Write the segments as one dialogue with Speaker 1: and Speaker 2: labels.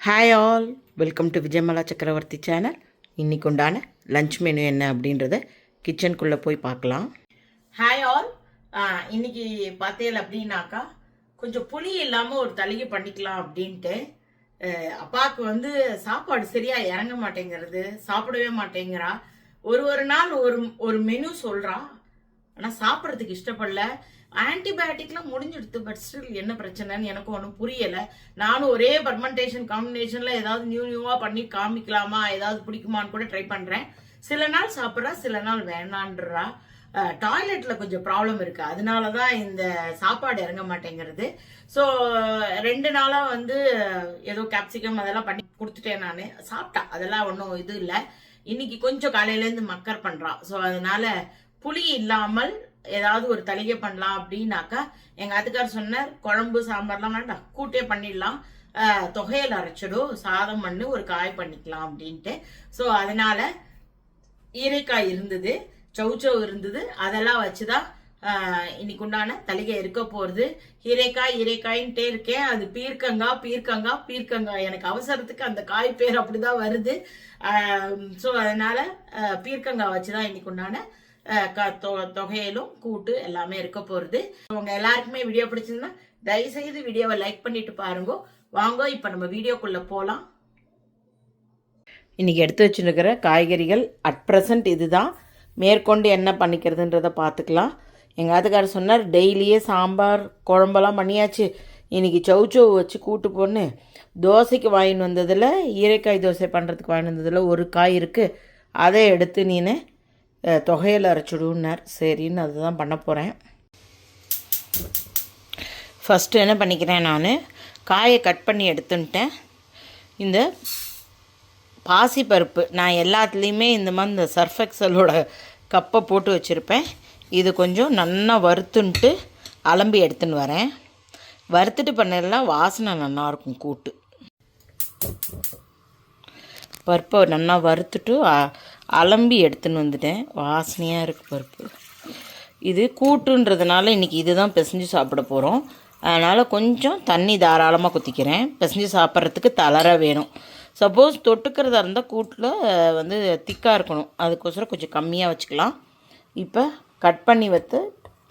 Speaker 1: Hi all welcome to Vijayamala Chakravarthy channel இன்றைக்கு உண்டான lunch menu என்ன அப்படின்றத கிச்சனுக்குள்ளே போய் பார்க்கலாம். ஹாய் ஆல் இன்னைக்கு பார்த்தேன் அப்படின்னாக்கா கொஞ்சம் புளி இல்லாமல் ஒரு தளிகை பண்ணிக்கலாம் அப்படின்ட்டு. அப்பாவுக்கு வந்து சாப்பாடு சரியாக இறங்க மாட்டேங்கிறது சாப்பிடவே மாட்டேங்கிறா. ஒரு ஒரு நாள் ஒரு ஒரு மெனு சொல்கிறான் ஆனால் சாப்பிட்றதுக்கு இஷ்டப்படல. ஆன்டிபயோட்டிக்லாம் முடிஞ்சிடுது பட் ஸ்டில் என்ன பிரச்சனைன்னு எனக்கு ஒன்றும் புரியலை. நானும் ஒரே பர்மெண்டேஷன் காம்பினேஷனில் ஏதாவது நியூ நியூவாக பண்ணி காமிக்கலாமா? ஏதாவது பிடிக்குமான்னு கூட ட்ரை பண்ணுறேன் சில நாள் சாப்பிட்றா சில நாள் வேணான்றா. டாய்லெட்ல கொஞ்சம் ப்ராப்ளம் இருக்கு. அதனால தான் இந்த சாப்பாடு இறங்க மாட்டேங்கிறது. ஸோ ரெண்டு நாளா வந்து ஏதோ கேப்சிகம் அதெல்லாம் பண்ணி கொடுத்துட்டேன் நான். சாப்பிட்டா. அதெல்லாம் ஒன்றும் இது இல்லை. இன்னைக்கு கொஞ்சம் காலையிலேருந்து மக்கர் பண்றான் ஸோ அதனால புளி இல்லாமல் ஏதாவது ஒரு தளிகை பண்ணலாம் அப்படின்னாக்கா எங்க அதுக்கார் சொன்னார் குழம்பு சாம்பார்லாம் வேண்டாம் கூட்டே பண்ணிடலாம். தொகையில் அரைச்சிடும் சாதம் பண்ணி ஒரு காய் பண்ணிக்கலாம் அப்படின்ட்டு. ஸோ அதனால ஈரைக்காய் இருந்தது சௌச்சௌ இருந்தது. அதெல்லாம் வச்சுதான் இன்னைக்கு உண்டான தலிகை இருக்க போறது ஹீரைக்காய் ஹீரைக்காயின்ட்டே இருக்கேன். அது பீர்க்கங்கா பீர்க்கங்கா பீர்க்கங்காய் எனக்கு அவசரத்துக்கு அந்த காய் பேர் அப்படிதான் வருது. ஸோ அதனால பீர்க்கங்கா வச்சுதான் இன்னைக்கு உண்டான தொகையிலும் கூட்டு எல்லாமே இருக்க போகிறது உங்க எல்லாருக்குமே வீடியோ பிடிச்சிருந்தா தயவுசெய்து வீடியோவை லைக் பண்ணிட்டு பாருங்க. வாங்க இப்போ நம்ம வீடியோக்குள்ளே போகலாம் இன்றைக்கி எடுத்து வச்சுருக்கிற காய்கறிகள் அட் ப்ரெசண்ட் இதுதான். மேற்கொண்டு என்ன பண்ணிக்கிறதுன்றதை பார்த்துக்கலாம். எங்கள் ஆத்துக்காரர் சொன்னார் டெய்லியே சாம்பார் குழம்பெல்லாம் பண்ணியாச்சு. இன்றைக்கி சௌச்சௌ வச்சு கூட்டு பொண்ணு. தோசைக்கு வாங்கின்னு வந்ததில் ஈரைக்காய் தோசை பண்ணுறதுக்கு வாங்கிட்டு வந்ததில் ஒரு காய் இருக்குது அதை எடுத்து நீனு தொகையில் அரைச்சிடுன்னார். சரின்னு அதுதான் பண்ண போகிறேன் ஃபஸ்ட்டு என்ன பண்ணிக்கிறேன் நான் காயை கட் பண்ணி எடுத்துன்ட்டேன். இந்த பாசிப்பருப்பு நான் எல்லாத்துலேயுமே இந்த மாதிரி இந்த சர்ஃபெக்சலோட கப்பை போட்டு வச்சுருப்பேன். இது கொஞ்சம் நல்லா வறுத்துன்ட்டு அலம்பி எடுத்துன்னு வரேன். வறுத்துட்டு பண்ணலாம் வாசனை நல்லாயிருக்கும் கூட்டு. பருப்பை நல்லா வறுத்துட்டு அலம்பி எடுத்துன்னு வந்துட்டேன். வாசனையாக இருக்குது பருப்பு. இது கூட்டுன்றதுனால இன்றைக்கி இதுதான் பிசைஞ்சு சாப்பிட போகிறோம் அதனால் கொஞ்சம் தண்ணி தாராளமாக குத்திக்கிறேன் பிசைஞ்சு சாப்பிட்றதுக்கு தளர வேணும். சப்போஸ் தொட்டுக்கிறதா இருந்தால் கூட்டில் வந்து திக்காக இருக்கணும். அதுக்கோசரம் கொஞ்சம் கம்மியாக வச்சுக்கலாம். இப்போ கட் பண்ணி வைத்து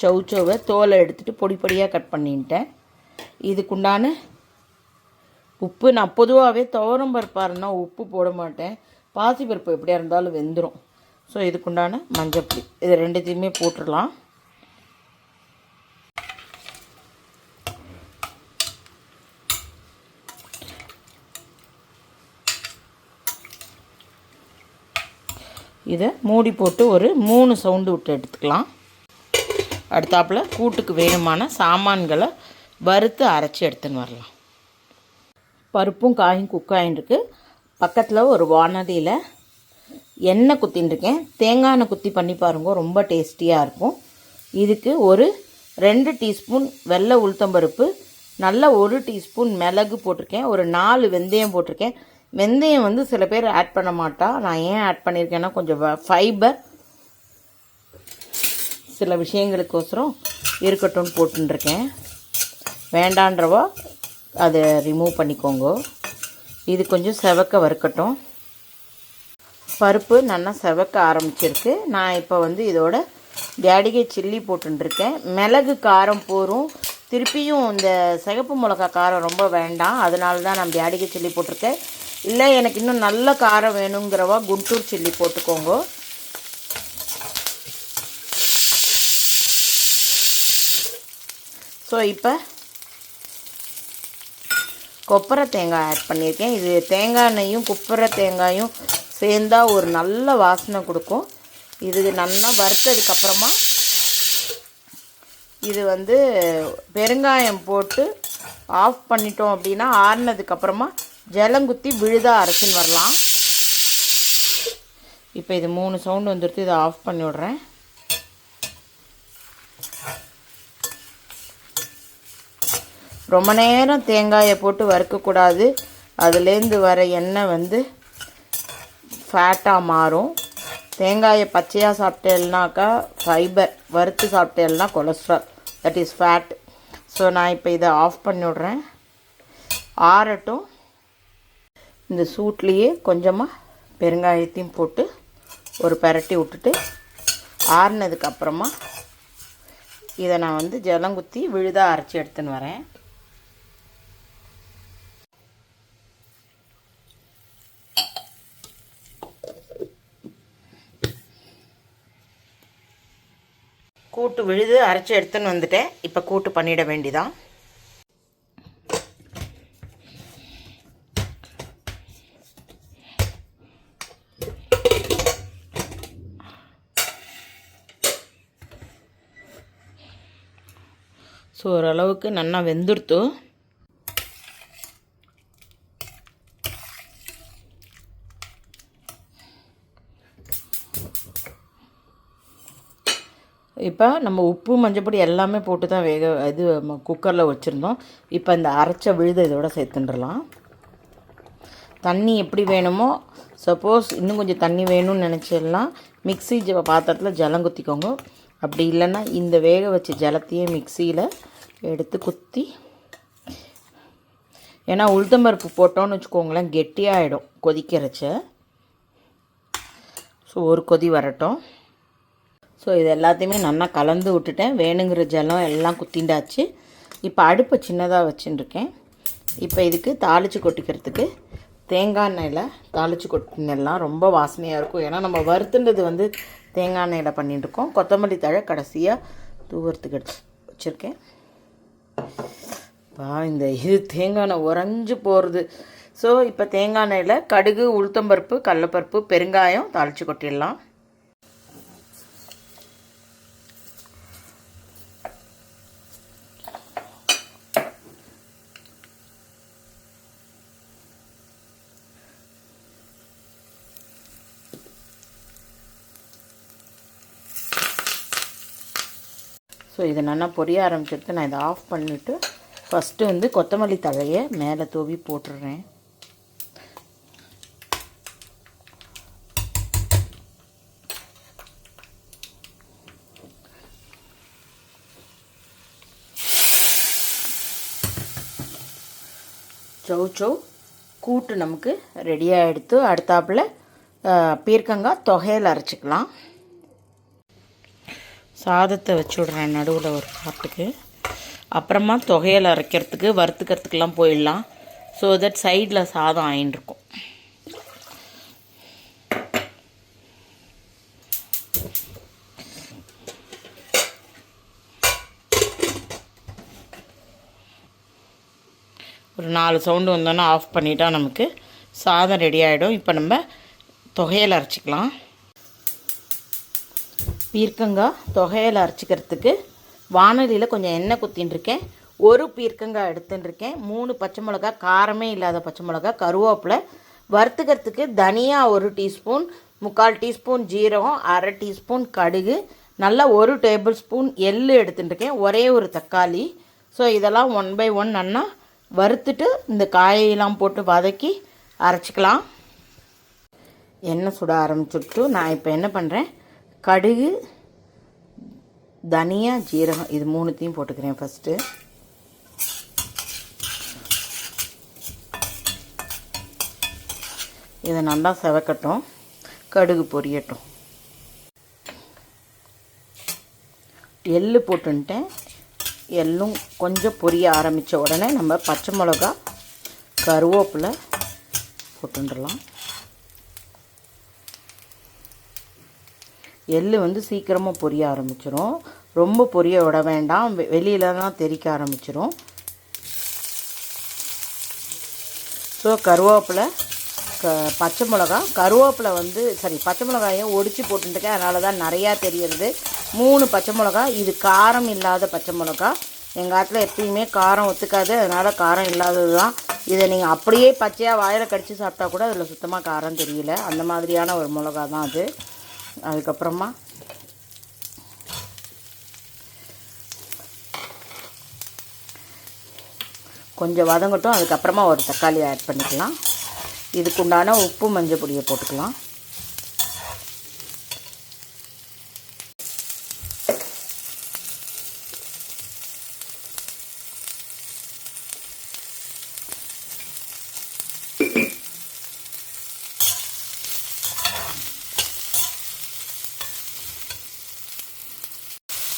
Speaker 1: சௌச்சௌவை தோலை எடுத்துகிட்டு பொடி பொடியாக கட் பண்ணிட்டேன். இதுக்குண்டான உப்பு நான் பொதுவாகவே துவரம் பருப்பாருன்னா உப்பு போட மாட்டேன். பாசிப்பருப்பு எப்படியா இருந்தாலும் வெந்துடும் ஸோ இதுக்குண்டான மஞ்சப்பொடி இது ரெண்டுத்தையுமே போட்டுடலாம். இதை மூடி போட்டு ஒரு மூணு சவுண்டு விட்டு எடுத்துக்கலாம். அடுத்தாப்புல கூட்டுக்கு வேணுமான சாமான்களை வறுத்து அரைச்சி எடுத்துன்னு வரலாம். பருப்பும் காயும் குக் இருக்குது பக்கத்தில் ஒரு வானதியில் எண்ணெய் குத்தின்னு இருக்கேன் தேங்காய் எண்ணெய் குத்தி பண்ணி பாருங்க ரொம்ப டேஸ்டியாக இருக்கும். இதுக்கு ஒரு ரெண்டு டீஸ்பூன் வெள்ளை உளுத்தம்பருப்பு நல்ல ஒரு டீஸ்பூன் மிளகு போட்டிருக்கேன். ஒரு நாலு வெந்தயம் போட்டிருக்கேன். வெந்தயம் வந்து சில பேர் ஆட் பண்ண மாட்டா. நான் ஏன் ஆட் பண்ணியிருக்கேன்னா கொஞ்சம் ஃபைபர் சில விஷயங்களுக்கோசரம் இருக்கட்டும்னு போட்டுருக்கேன் வேண்டான்றவா அதை ரிமூவ் பண்ணிக்கோங்க. இது கொஞ்சம் செவக்க வறுக்கட்டும். பருப்பு நல்லா செவக்க ஆரம்பிச்சிருக்கு. நான் இப்போ வந்து இதோட கேடிகை சில்லி போட்டுருக்கேன் மிளகு காரம் போரும் திருப்பியும் இந்த சிகப்பு மிளகா காரம் ரொம்ப வேண்டாம். அதனால தான் நான் கேடிகை சில்லி போட்டிருக்கேன். இல்லை எனக்கு இன்னும் நல்ல காரம் வேணுங்கிறவா குண்டூர் சில்லி போட்டுக்கோங்க. ஸோ இப்போ கொப்பரை தேங்காய் ஆட் பண்ணியிருக்கேன். இது தேங்காய் எண்ணெயும் கொப்பரை தேங்காயும் சேர்ந்தால் ஒரு நல்ல வாசனை கொடுக்கும். இது நல்லா வறுத்ததுக்கப்புறமா இது வந்து பெருங்காயம் போட்டு ஆஃப் பண்ணிட்டோம் அப்படின்னா ஆறுனதுக்கப்புறமா ஜலங்குத்தி விழுதா அரைச்சின்னு வரலாம். இப்போ இது மூணு சவுண்டு வந்துடுத்து இதை ஆஃப் பண்ணி விட்றேன். ரொம்ப நேரம் தேங்காயை போட்டு வறுக்கக்கூடாது. அதுலேருந்து வர எண்ணெய் வந்து ஃபேட்டாக மாறும். தேங்காயை பச்சையாக சாப்பிட்டேன்னாக்கா ஃபைபர் வறுத்து சாப்பிட்டேன்னா cholesterol that is fat so நான் இப்போ இதை ஆஃப் பண்ணி விட்றேன். ஆறட்டும். இந்த சூட்லேயே கொஞ்சமாக பெருங்காயத்தையும் போட்டு ஒரு பரட்டி விட்டுட்டு ஆறினதுக்கப்புறமா இதை நான் வந்து ஜலங்குத்தி விழுதாக அரைச்சி எடுத்துன்னு வரேன். கூட்டு விழுது அரைச்சி எடுத்துன்னு வந்துட்டேன். இப்போ கூட்டு பண்ணிட வேண்டிதான். ஸோ ஓரளவுக்கு நல்லா வெந்துடுத்து இப்போ நம்ம உப்பு மஞ்சப்பொடி எல்லாமே போட்டு தான் வேக இது குக்கரில் வச்சுருந்தோம். இப்போ இந்த அரைச்ச விழுத இதோட சேர்த்துட்டுலாம் தண்ணி எப்படி வேணுமோ சப்போஸ் இன்னும் கொஞ்சம் தண்ணி வேணும்னு நினச்சிடலாம். மிக்ஸி ஜ பாத்திரத்தில் ஜலம் குத்திக்கோங்க. அப்படி இல்லைன்னா இந்த வேக வச்ச ஜலத்தையே மிக்சியில் எடுத்து குத்தி ஏன்னா உளுத்தம்பருப்பு போட்டோன்னு வச்சுக்கோங்களேன் கெட்டியாகிடும் கொதிக்கிறச்ச. ஸோ ஒரு கொதி வரட்டும். ஸோ இது எல்லாத்தையுமே நல்லா கலந்து விட்டுட்டேன். வேணுங்கிற ஜலம் எல்லாம் குத்திண்டாச்சு. இப்போ அடுப்பை சின்னதாக வச்சுட்டுருக்கேன் இப்போ இதுக்கு தாளித்து கொட்டிக்கிறதுக்கு தேங்காய் எண்ணெயில் தாளித்து கொட்டினெல்லாம் ரொம்ப வாசனையாக இருக்கும். ஏன்னா நம்ம வறுத்துன்றது வந்து தேங்காய் எண்ணெயில் பண்ணிட்டுருக்கோம். கொத்தமல்லி தழை கடைசியாக தூவறதுக்கு எடுத்து வச்சுருக்கேன். பா இந்த இது தேங்காய் எண்ணெய் உறைஞ்சி போகிறது ஸோ இப்போ தேங்காய் எண்ணெயில் கடுகு உளுத்தம்பருப்பு கடலப்பருப்பு பெருங்காயம் தாளித்து கொட்டிடலாம். ஸோ இதை நல்லா பொரிய ஆரம்பிச்சிடுத்து நான் இதை ஆஃப் பண்ணிவிட்டு ஃபஸ்ட்டு வந்து கொத்தமல்லி தழையை மேலே தூவி போட்டுடுறேன். சௌ சௌ கூட்டு நமக்கு ரெடியாக எடுத்து அடுத்தாப்பில் பீர்க்கங்காய் தொகையில் அரைச்சிக்கலாம். சாதத்தை வச்சு விட்றேன் நடுவில் ஒரு பாட்டுக்கு. அப்புறமா தொகையில் அரைக்கிறதுக்கு வறுத்துக்கிறதுக்கெலாம் போயிடலாம். ஸோ தட் சைடில் சாதம் ஆயின்ட்டுருக்கும் ஒரு நாலு சவுண்டு வந்தோன்னே ஆஃப் பண்ணிட்டா நமக்கு சாதம் ரெடி ஆகிடும் இப்போ நம்ம தொகையில் அரைச்சிக்கலாம். பீர்க்கங்காய் தொகையில் அரைச்சிக்கிறதுக்கு வானொலியில் கொஞ்சம் எண்ணெய் குத்தின்ட்டுருக்கேன் ஒரு பீர்க்கங்காய் எடுத்துட்டுருக்கேன் மூணு பச்சை மிளகா காரமே இல்லாத பச்சை மிளகா கருவேப்பிலை. வறுத்துக்கிறதுக்கு தனியாக ஒரு டீஸ்பூன் முக்கால் டீஸ்பூன் ஜீரகம் அரை டீஸ்பூன் கடுகு நல்லா ஒரு டேபிள் ஸ்பூன் எள்ளு எடுத்துட்டுருக்கேன் ஒரே ஒரு தக்காளி. ஸோ இதெல்லாம் ஒன் பை ஒன் நன்னா வறுத்துட்டு இந்த காயெல்லாம் போட்டு வதக்கி அரைச்சிக்கலாம். எண்ணெய் சுட ஆரம்பிச்சுட்டு நான் இப்போ என்ன பண்ணுறேன் கடுகு தனியா ஜீரகம் இது மூணுத்தையும் போட்டுக்கிறேன் ஃபஸ்ட்டு இதை நல்லா செவக்கட்டும் கடுகு பொரியட்டும். எள்ளு போட்டுன்ட்டேன். எள்ளும் கொஞ்சம் பொரிய ஆரம்பித்த உடனே நம்ம பச்சை மிளகா கருவேப்பிலை போட்டுடலாம். எள் வந்து சீக்கிரமாக பொரிய ஆரம்பிச்சிடும் ரொம்ப பொரிய விட வேண்டாம். வெளியில் தான் தெறிக்க ஆரம்பிச்சிரும். ஸோ கருவேப்பிலை க பச்சை மிளகா. கருவேப்பிலை வந்து சரி பச்சை மிளகாயும் ஒடிச்சு போட்டுருக்கேன் அதனால தான் நிறையா தெரியுது மூணு பச்சை மிளகா. இது காரம் இல்லாத பச்சை மிளகா. எங்கள் ஆற்றுல எப்பயுமே காரம் ஒத்துக்காது. அதனால் காரம் இல்லாதது தான் இதை நீங்கள் அப்படியே பச்சையாக வாயில் கடித்து சாப்பிட்டா கூட அதில் சுத்தமாக காரம் தெரியல. அந்த மாதிரியான ஒரு மிளகா தான் அது. அதுக்கப்புறமா கொஞ்சம் வதங்கட்டும் அதுக்கப்புறமா ஒரு தக்காளி ஆட் பண்ணிக்கலாம். இதுக்குண்டான உப்பு மஞ்சள் பொடியை போட்டுக்கலாம்.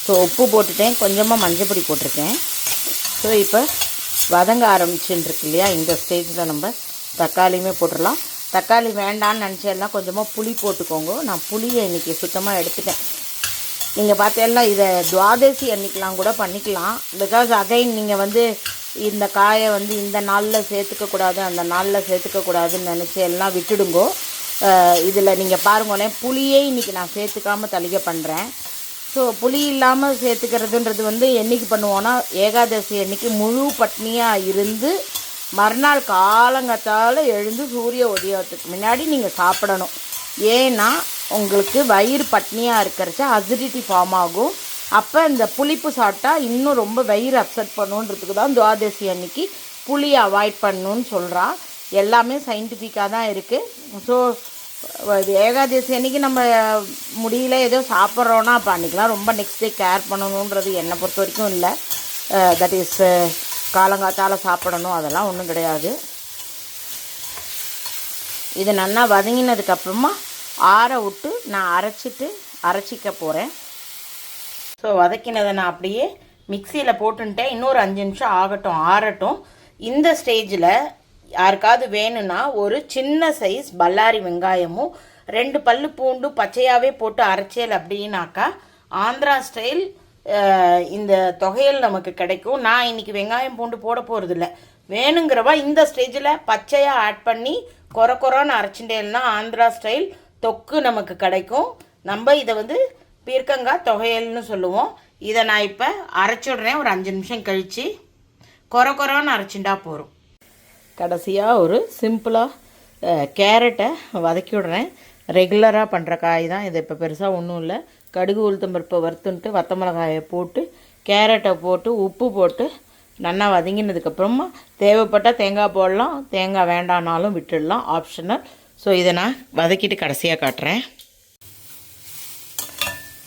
Speaker 1: ஸோ உப்பு போட்டுட்டேன். கொஞ்சமாக மஞ்சள் பொடி போட்டிருக்கேன். ஸோ இப்போ வதங்க ஆரம்பிச்சுன்னு இருக்கு இல்லையா? இந்த ஸ்டேஜில் நம்ம தக்காளியுமே போட்டுடலாம். தக்காளி வேண்டான்னு நினச்சேன்னா கொஞ்சமாக புளி போட்டுக்கோங்க. நான் புளியை இன்றைக்கி சுத்தமாக எடுத்துட்டேன். நீங்கள் பார்த்தீங்கன்னா இதை துவாதசி அன்னைக்கெலாம் கூட பண்ணிக்கலாம். பிகாஸ் அகைன் நீங்கள் வந்து இந்த காயை வந்து இந்த நாளில் சேர்த்துக்கக்கூடாது அந்த நாளில் சேர்த்துக்கக்கூடாதுன்னு நினச்சி எல்லாம் விட்டுடுங்கோ. இதில் நீங்கள் பாருங்களேன் புளியே இன்றைக்கி நான் சேர்த்துக்காமல் தளிகை பண்ணுறேன் ஸோ புளி இல்லாமல் சேர்த்துக்கிறதுன்றது வந்து என்றைக்கு பண்ணுவோன்னா ஏகாதசி அன்னைக்கு முழு பட்னியாக இருந்து மறுநாள் காலங்கத்தால் எழுந்து சூரிய உதயத்துக்கு முன்னாடி நீங்கள் சாப்பிடணும். ஏன்னா உங்களுக்கு வயிறு பட்னியாக இருக்கிறச்ச அசிடிட்டி ஃபார்ம் ஆகும். அப்போ இந்த புளிப்பு சாப்பிட்டா இன்னும் ரொம்ப வயிறு அப்செட் பண்ணுன்றதுக்கு தான் துவாதசி அன்னைக்கு புளியை அவாய்ட் பண்ணுன்னு சொல்கிறா எல்லாமே சயின்டிஃபிக்காக தான் இருக்குது ஸோ ஏகாதசி அன்னைக்கு நம்ம முடியல ஏதோ சாப்பிட்றோன்னா அப்போ அன்றைக்கெலாம் ரொம்ப நெக்ஸ்ட் டே கேர் பண்ணணுன்றது என்னை பொறுத்த வரைக்கும் இல்லை. தட் இஸ் காலங்காத்தால் சாப்பிடணும் அதெல்லாம் ஒன்றும் கிடையாது. இது நல்லா வதங்கினதுக்கப்புறமா ஆற விட்டு நான் அரைச்சிட்டு அரைச்சிக்க போகிறேன் ஸோ வதக்கினதை நான் அப்படியே மிக்சியில் போட்டுன்ட்டேன். இன்னொரு அஞ்சு நிமிஷம் ஆகட்டும் ஆறட்டும். இந்த ஸ்டேஜில் யாருக்காவது வேணும்னா ஒரு சின்ன சைஸ் பல்லாரி வெங்காயமும் ரெண்டு பல்லு பூண்டு பச்சையாகவே போட்டு அரைச்சியல் அப்படின்னாக்கா ஆந்திரா ஸ்டைல் இந்த தொகையல் நமக்கு கிடைக்கும். நான் இன்னைக்கு வெங்காயம் பூண்டு போட போகிறதில்ல வேணுங்கிறவா இந்த ஸ்டேஜில் பச்சையாக ஆட் பண்ணி கொர கொரன்னு அரைச்சிட்டேன்னா ஆந்திரா ஸ்டைல் தொக்கு நமக்கு கிடைக்கும். நம்ம இதை வந்து பீர்க்கங்காய் தொகையல்னு சொல்லுவோம். இதை நான் இப்போ அரைச்சிடுறேன். ஒரு அஞ்சு நிமிஷம் கழித்து கொர கொரன்னு அரைச்சிண்டா போகிறோம் கடைசியாக ஒரு சிம்பிளாக கேரட்டை வதக்கி விடுறேன். ரெகுலராக பண்ணுற காய் தான் இது. இப்போ பெருசாக ஒன்றும் இல்லை. கடுகு உளுத்தம்பருப்பை வறுத்துன்ட்டு வத்த மிளகாயை போட்டு கேரட்டை போட்டு உப்பு போட்டு நல்லா வதங்கினதுக்கப்புறமா தேவைப்பட்டால் தேங்காய் போடலாம். தேங்காய் வேண்டானாலும் விட்டுடலாம். ஆப்ஷனல் ஸோ இதை நான் வதக்கிட்டு கடைசியாக காட்டுறேன்.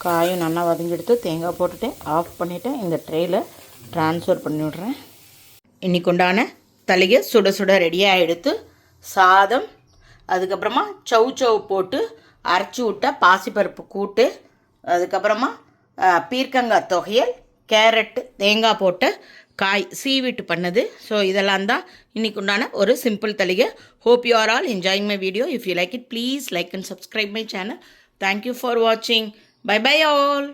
Speaker 1: காயும் நல்லா வதங்கிடுத்து தேங்காய் போட்டுட்டு ஆஃப் பண்ணிவிட்டேன் இந்த ட்ரெயில் ட்ரான்ஸ்ஃபர் பண்ணி விட்றேன். இன்னைக்கு உண்டான தலையை சுட சுட ரெடியாக எடுத்து சாதம் அதுக்கப்புறமா சவு சவு போட்டு அரைச்சி விட்ட பாசிப்பருப்பு கூட்டு அதுக்கப்புறமா பீர்க்கங்காய் தொகையல் கேரட்டு தேங்காய் போட்ட காய் சீவிட்டு பண்ணது. ஸோ இதெல்லாம் தான் இன்னைக்கு உண்டான ஒரு simple தலிகை hope you are all enjoying my video if you like it please like and subscribe my channel thank you for வாட்சிங் பை பை ஆல்